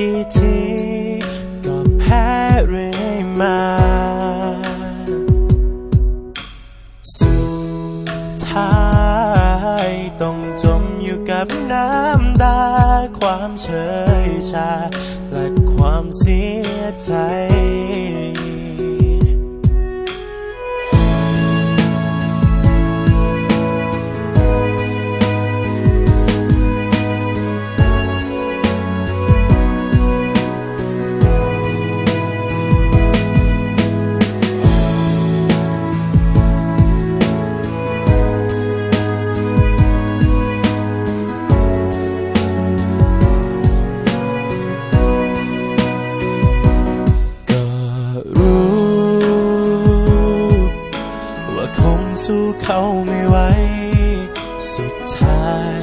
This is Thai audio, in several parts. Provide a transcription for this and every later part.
กี่ทีก็แพ้เรื่อยมาสุดท้ายต้องจมอยู่กับน้ำตาความเฉยชา และความเสียใจ สู้เขาไม่ไหว สุดท้าย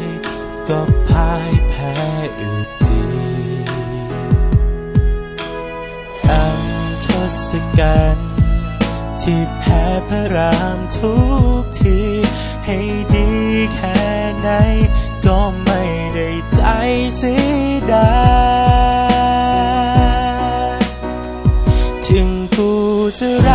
ก็พ่ายแพ้อยู่ดีดังทศกัณฐ์ที่แพ้พระรามทุกที ให้ดีแค่ไหน ก็ไม่ได้ใจเสียดายถึงกูจะร้า